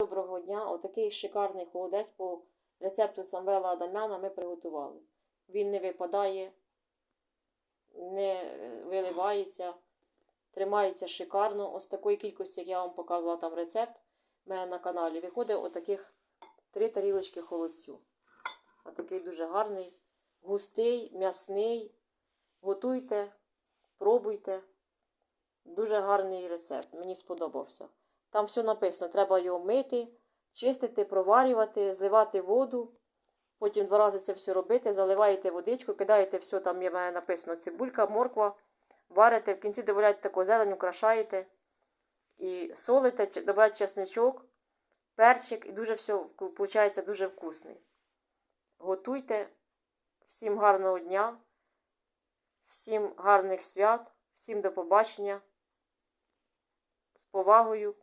Доброго дня! Отакий шикарний холодець по рецепту Самвела Адамяна ми приготували. Він не випадає, не е, виливається, тримається шикарно. Ось такої кількості, як я вам показувала там рецепт у мене на каналі, виходить отаких три тарілочки холодцю. Отакий дуже гарний, густий, м'ясний. Готуйте, пробуйте. Дуже гарний рецепт, мені сподобався. Там все написано, треба його мити, чистити, проварювати, зливати воду. Потім два рази це все робити, заливаєте водичку, кидаєте все, там є в мене написано цибулька, морква, варите, в кінці додаєте таку зелень, украшаєте і солите, додаєте чесничок, перчик, і дуже все виходить дуже вкусний. Готуйте. Всім гарного дня, всім гарних свят, всім до побачення. З повагою.